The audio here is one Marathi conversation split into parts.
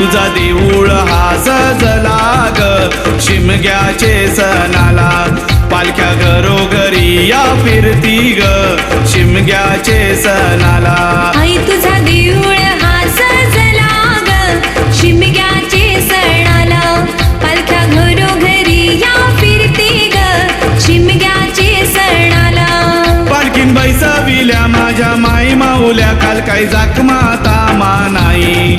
तुझा देऊळ हा सजला ग शिमग्याचे सणाला पालख्या घरोघरी या फिरती ग. शिमग्याचे सणाला. आई तुझा देऊळ हा सजला ग शिमग्याचे सणाला पालख्या घरोघरी या फिरते ग. शिमग्याचे सणाला. पालखीन बैसविल्या माझ्या माई माऊल्या काल काही जखमा तामा नाही.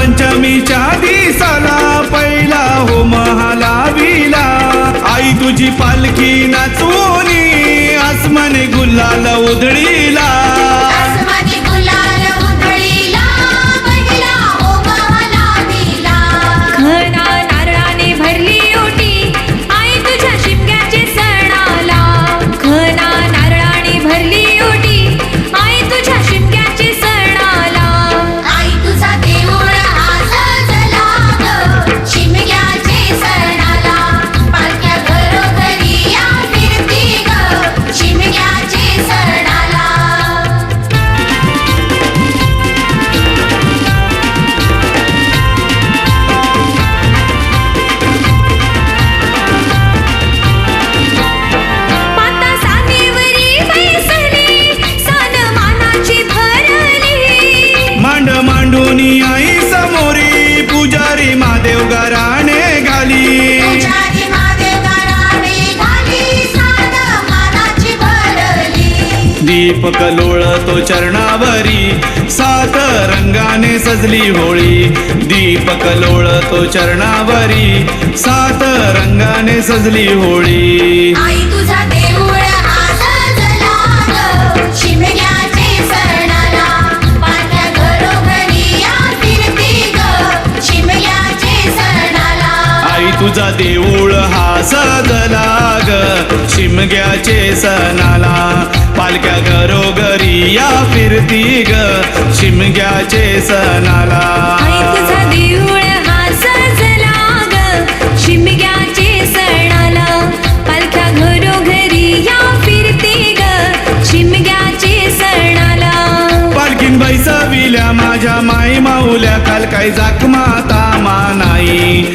पंचमीच्या दिसाला पहिला हो महालाविला आई तुझी पालखी नाचवणी आसमाने गुलाल उधळीला. भरली दीपक लोळतो चरणावरी सात रंगाने सजली होळी. दीपक लोळतो चरणावरी सात रंगाने सजली होळी. आई तुझा हा तुझा देऊळ हा सजला शिमग्याचे सणाला. पालख्या घरोघरी या फिरती ग. शिमग्याचे सणाला. माझ्या माई माऊल्या. काल काही जखमा तामा नाही.